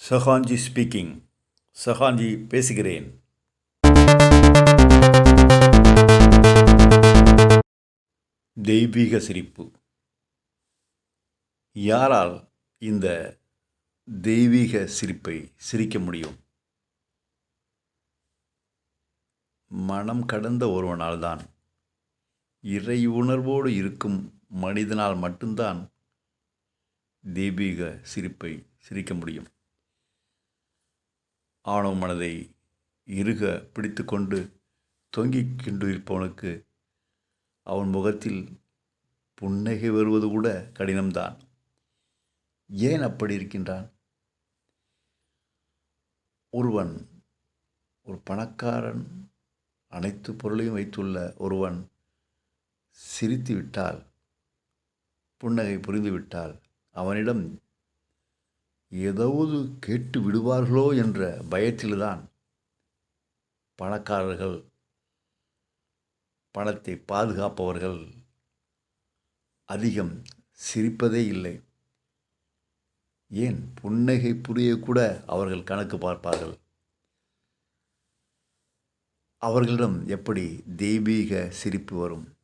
சஹான்ஜி speaking சஹான்ஜி பேசுகிறேன் தெய்வீக சிரிப்பு யாரால் இந்த தெய்வீக சிரிப்பை சிரிக்க முடியும் மனம் கடந்த ஒருவனால் தான் இறை உணர்வோடு இருக்கும் மனிதனால் மட்டும்தான் தெய்வீக சிரிப்பை சிரிக்க முடியும் ஆணவ மனதை இறுக பிடித்து கொண்டு தொங்கிக் கொண்டிருப்பவனுக்கு அவன் முகத்தில் புன்னகை வருவது கூட கடினம்தான். ஏன் அப்படி இருக்கின்றான்? ஒருவன் ஒரு பணக்காரன் அனைத்து பொருளையும் வைத்துள்ள ஒருவன் சிரித்து விட்டால் புன்னகை புரிந்துவிட்டால் அவனிடம் ஏதாவது கேட்டு விடுவார்களோ என்ற பயத்தில்தான் பணக்காரர்கள் பணத்தை பாதுகாப்பவர்கள் அதிகம் சிரிப்பதே இல்லை. ஏன்? புன்னகை புரிய கூட அவர்கள் கணக்கு பார்ப்பார்கள். அவர்களிடம் எப்படி தெய்வீக சிரிப்பு வரும்?